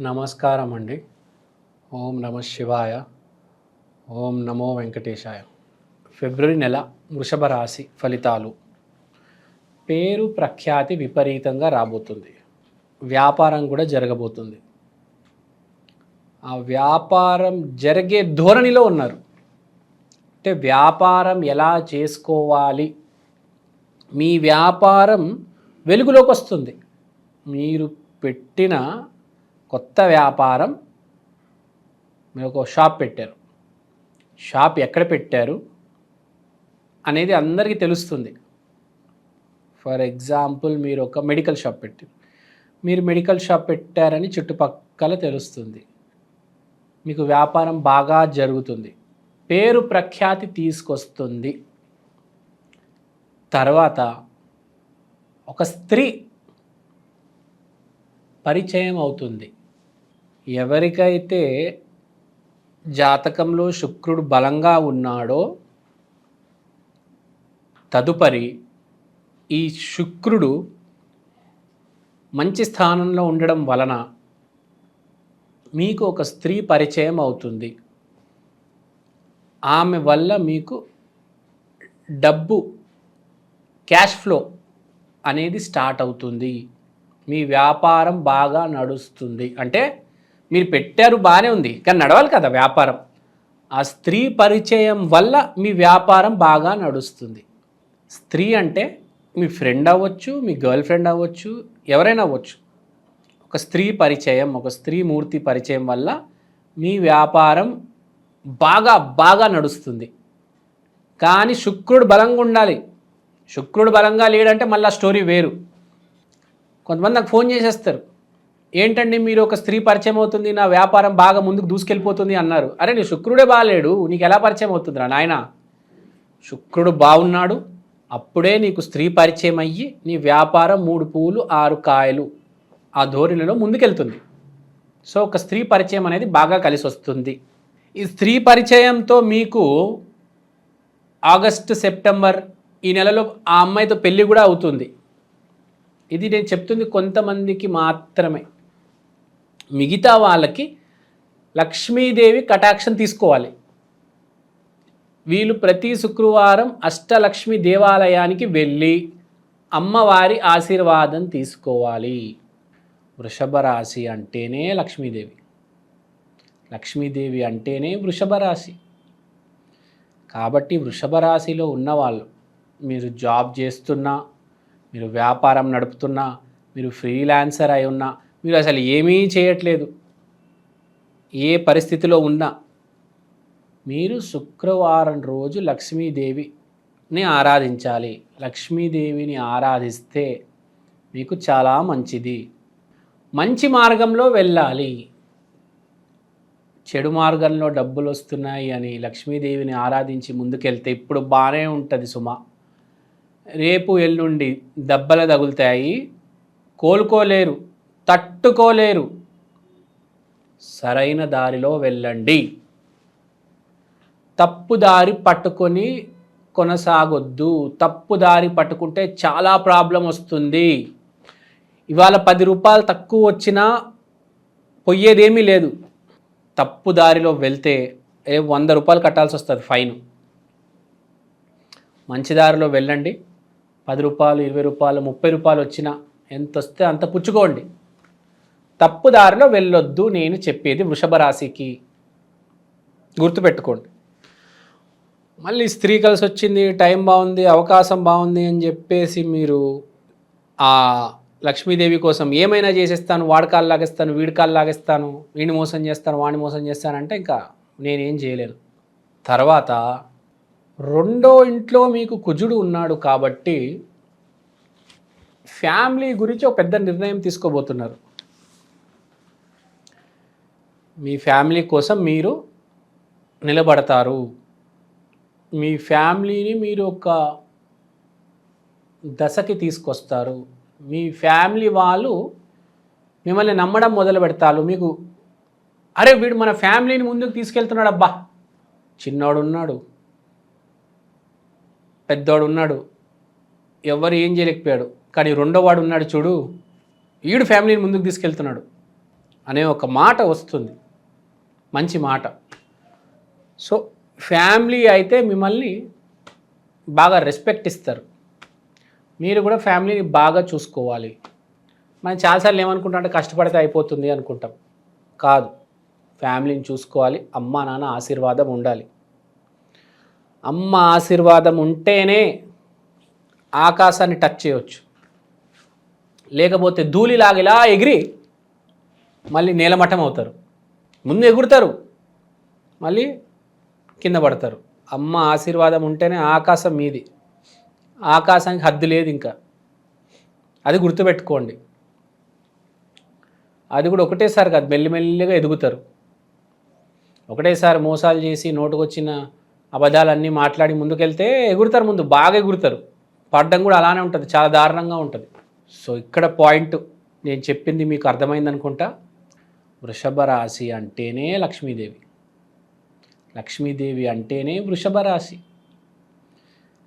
నమస్కారం అండి ఓం నమ శివాయ. ఓం నమో వెంకటేశాయ. ఫిబ్రవరి నెల వృషభ రాశి ఫలితాలు. పేరు ప్రఖ్యాతి విపరీతంగా రాబోతుంది. వ్యాపారం కూడా జరగబోతుంది. ఆ వ్యాపారం జరిగే ధోరణిలో ఉన్నారు. అంటే వ్యాపారం ఎలా చేసుకోవాలి? మీ వ్యాపారం వెలుగులోకి వస్తుంది. మీరు పెట్టిన కొత్త వ్యాపారం మీరు ఒక షాప్ పెట్టారు. షాప్ ఎక్కడ పెట్టారు అనేది అందరికీ తెలుస్తుంది. ఫర్ ఎగ్జాంపుల్ మీరు ఒక మెడికల్ షాప్ పెట్టారు. మీరు మెడికల్ షాప్ పెట్టారని చుట్టుపక్కల తెలుస్తుంది. మీకు వ్యాపారం బాగా జరుగుతుంది. పేరు ప్రఖ్యాతి తీసుకొస్తుంది. తర్వాత ఒక స్త్రీ పరిచయం అవుతుంది. ఎవరికైతే జాతకంలో శుక్రుడు బలంగా ఉన్నాడో తదుపరి ఈ శుక్రుడు మంచి స్థానంలో ఉండడం వలన మీకు ఒక స్త్రీ పరిచయం అవుతుంది. ఆమె వల్ల మీకు డబ్బు క్యాష్ ఫ్లో అనేది స్టార్ట్ అవుతుంది. మీ వ్యాపారం బాగా నడుస్తుంది. అంటే మీరు పెట్టారు బాగానే ఉంది కానీ నడవాలి కదా వ్యాపారం. ఆ స్త్రీ పరిచయం వల్ల మీ వ్యాపారం బాగా నడుస్తుంది. స్త్రీ అంటే మీ ఫ్రెండ్ అవ్వచ్చు మీ గర్ల్ ఫ్రెండ్ అవ్వచ్చు ఎవరైనా అవ్వచ్చు. ఒక స్త్రీ పరిచయం ఒక స్త్రీ మూర్తి పరిచయం వల్ల మీ వ్యాపారం బాగా బాగా నడుస్తుంది. కానీ శుక్రుడు బలంగా ఉండాలి. శుక్రుడు బలంగా లేడంటే మళ్ళీ స్టోరీ వేరు. కొంతమంది నాకు ఫోన్ చేసేస్తారు. ఏంటండి మీరు ఒక స్త్రీ పరిచయం అవుతుంది నా వ్యాపారం బాగా ముందుకు దూసుకెళ్ళిపోతుంది అన్నారు. అరే నీ శుక్రుడే బాగాలేడు నీకు ఎలా పరిచయం అవుతుందిరా నాయన? శుక్రుడు బాగున్నాడు అప్పుడే నీకు స్త్రీ పరిచయం అయ్యి నీ వ్యాపారం మూడు పూలు ఆరు కాయలు ఆ ధోరణిలో ముందుకెళ్తుంది. సో ఒక స్త్రీ పరిచయం అనేది బాగా కలిసి వస్తుంది. ఈ స్త్రీ పరిచయంతో మీకు ఆగస్టు సెప్టెంబర్ ఈ నెలలో ఆ అమ్మాయితో పెళ్ళి కూడా అవుతుంది. ఇది నేను చెప్తుంది కొంతమందికి మాత్రమే. మిగతా వాళ్ళకి లక్ష్మీదేవి కటాక్షం తీసుకోవాలి. వీళ్ళు ప్రతి శుక్రవారం అష్టలక్ష్మి దేవాలయానికి వెళ్ళి అమ్మవారి ఆశీర్వాదం తీసుకోవాలి. వృషభ రాశి అంటేనే లక్ష్మీదేవి. లక్ష్మీదేవి అంటేనే వృషభ రాశి కాబట్టి వృషభ రాశిలో ఉన్నవాళ్ళు మీరు జాబ్ చేస్తున్నా మీరు వ్యాపారం నడుపుతున్నా మీరు ఫ్రీలాన్సర్ అయి ఉన్నా మీరు అసలు ఏమీ చేయట్లేదు. ఏ పరిస్థితిలో ఉన్నా. మీరు శుక్రవారం రోజు లక్ష్మీదేవిని ఆరాధించాలి. లక్ష్మీదేవిని ఆరాధిస్తే మీకు చాలా మంచిది. మంచి మార్గంలో వెళ్ళాలి. చెడు మార్గంలో డబ్బులు వస్తున్నాయి అని లక్ష్మీదేవిని ఆరాధించి ముందుకెళ్తే ఇప్పుడు బాగానే ఉంటుంది సుమ. రేపు ఎల్లుండి దెబ్బలు తగులుతాయి. కోలుకోలేరు. తట్టుకోలేరు. సరైన దారిలో వెళ్ళండి. తప్పు దారి పట్టుకొని కొనసాగొద్దు. తప్పు దారి పట్టుకుంటే చాలా ప్రాబ్లం వస్తుంది. ఇవాళ పది రూపాయలు తక్కువ వచ్చినా పొయ్యేదేమీ లేదు. తప్పు దారిలో వెళ్తే ఏ వంద రూపాయలు కట్టాల్సి వస్తుంది ఫైన్. మంచి దారిలో వెళ్ళండి. పది రూపాయలు ఇరవై రూపాయలు ముప్పై రూపాయలు వచ్చినా ఎంత వస్తే అంత పుచ్చుకోండి. తప్పు దారిలో వెళ్ళొద్దు నేను చెప్పేది వృషభ రాశికి. గుర్తుపెట్టుకోండి. మళ్ళీ స్త్రీ కలిసి వచ్చింది టైం బాగుంది అవకాశం బాగుంది అని చెప్పేసి మీరు ఆ లక్ష్మీదేవి కోసం ఏమైనా చేసేస్తాను వాడకాలు లాగేస్తాను వీడికాలు లాగేస్తాను వీడిని మోసం చేస్తాను వాడిని మోసం చేస్తానంటే ఇంకా నేనేం చేయలేను. తర్వాత రెండో ఇంట్లో మీకు కుజుడు ఉన్నాడు కాబట్టి ఫ్యామిలీ గురించి ఒక పెద్ద నిర్ణయం తీసుకోబోతున్నారు. మీ ఫ్యామిలీ కోసం మీరు నిలబడతారు. మీ ఫ్యామిలీని మీరు ఒక దశకి తీసుకొస్తారు. మీ ఫ్యామిలీ వాళ్ళు మిమ్మల్ని నమ్మడం మొదలు పెడతారు. మీకు అరే వీడు మన ఫ్యామిలీని ముందుకు తీసుకెళ్తున్నాడు అబ్బా! చిన్నోడు ఉన్నాడు. పెద్దోడు ఉన్నాడు. ఎవరు ఏం చేయలేకపోయాడు. కానీ రెండో వాడు ఉన్నాడు చూడు వీడు ఫ్యామిలీని ముందుకు తీసుకెళ్తున్నాడు అనే ఒక మాట వస్తుంది. మంచి మాట. సో ఫ్యామిలీ అయితే మిమ్మల్ని బాగా రెస్పెక్ట్ ఇస్తారు. మీరు కూడా ఫ్యామిలీని బాగా చూసుకోవాలి. మనం చాలాసార్లు ఏమనుకుంటాం అంటే కష్టపడితే అయిపోతుంది అనుకుంటాం. కాదు. ఫ్యామిలీని చూసుకోవాలి. అమ్మ నాన్న ఆశీర్వాదం ఉండాలి. అమ్మ ఆశీర్వాదం ఉంటేనే ఆకాశాన్ని టచ్ చేయవచ్చు లేకపోతే ధూళిలాగిలా ఎగిరి మళ్ళీ నేలమట్టం అవుతారు. ముందు ఎగురుతారు. మళ్ళీ కింద పడతారు. అమ్మ ఆశీర్వాదం ఉంటేనే ఆకాశం మీది. ఆకాశానికి హద్దు లేదు ఇంకా. అది గుర్తుపెట్టుకోండి. అది కూడా ఒకటేసారి కాదు మెల్లిమెల్లిగా ఎదుగుతారు. ఒకటేసారి మోసాలు చేసి నోటుకొచ్చిన అబద్ధాలన్నీ మాట్లాడి ముందుకెళ్తే ఎగురుతారు ముందు బాగా ఎగురుతారు. పడ్డం కూడా అలానే ఉంటుంది చాలా దారుణంగా ఉంటుంది. సో ఇక్కడ పాయింట్ నేను చెప్పింది మీకు అర్థమైంది అనుకుంటా వృషభ రాశి అంటేనే లక్ష్మీదేవి. లక్ష్మీదేవి అంటేనే వృషభ రాశి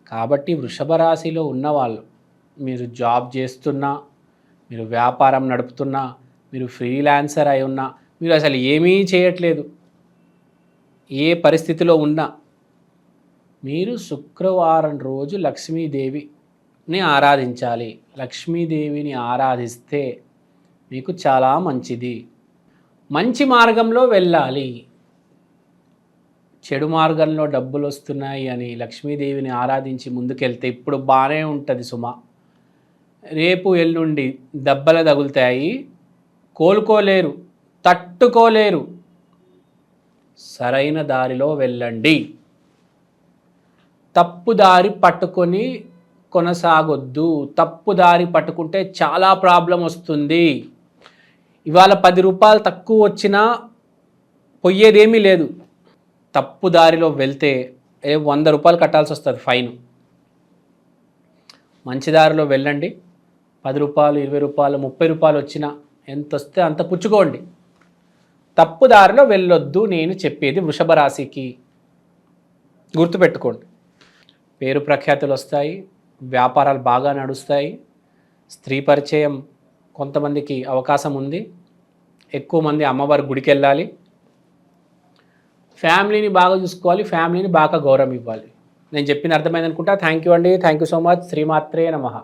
కాబట్టి వృషభ రాశిలో ఉన్నవాళ్ళు మీరు జాబ్ చేస్తున్నా మీరు వ్యాపారం నడుపుతున్నా మీరు ఫ్రీలాన్సర్ అయి ఉన్నా మీరు అసలు ఏమీ చేయట్లేదు. ఏ పరిస్థితిలో ఉన్నా మీరు శుక్రవారం రోజు లక్ష్మీదేవిని ఆరాధించాలి. లక్ష్మీదేవిని ఆరాధిస్తే మీకు చాలా మంచిది. మంచి మార్గంలో వెళ్ళాలి. చెడు మార్గంలో డబ్బులు వస్తున్నాయి అని లక్ష్మీదేవిని ఆరాధించి ముందుకెళ్తే ఇప్పుడు బాగానే ఉంటుంది సుమ. రేపు ఎల్లుండి దెబ్బలు తగులుతాయి. కోలుకోలేరు తట్టుకోలేరు. సరైన దారిలో వెళ్ళండి. తప్పు దారి పట్టుకొని కొనసాగొద్దు. తప్పు దారి పట్టుకుంటే చాలా ప్రాబ్లం వస్తుంది. ఇవాళ పది రూపాయలు తక్కువ వచ్చినా పొయ్యేదేమీ లేదు. తప్పు దారిలో వెళ్తే ఏ వంద రూపాయలు కట్టాల్సి వస్తుంది ఫైన్. మంచి దారిలో వెళ్ళండి. పది రూపాయలు ఇరవై రూపాయలు ముప్పై రూపాయలు వచ్చినా ఎంత వస్తే అంత పుచ్చుకోండి. తప్పు దారిలో వెళ్ళొద్దు నేను చెప్పేది వృషభ రాశికి గుర్తుపెట్టుకోండి. పేరు ప్రఖ్యాతులు వస్తాయి వ్యాపారాలు బాగా నడుస్తాయి స్త్రీ పరిచయం కొంతమందికి అవకాశం ఉంది. ఎక్కువ మంది అమ్మవారి గుడికి వెళ్ళాలి ఫ్యామిలీని బాగా చూసుకోవాలి. ఫ్యామిలీని బాగా గౌరవం ఇవ్వాలి. నేను చెప్పిన అర్థమైంది అనుకుంటా థ్యాంక్ యూ అండి. Thank you so much. శ్రీమాత్రే నమః.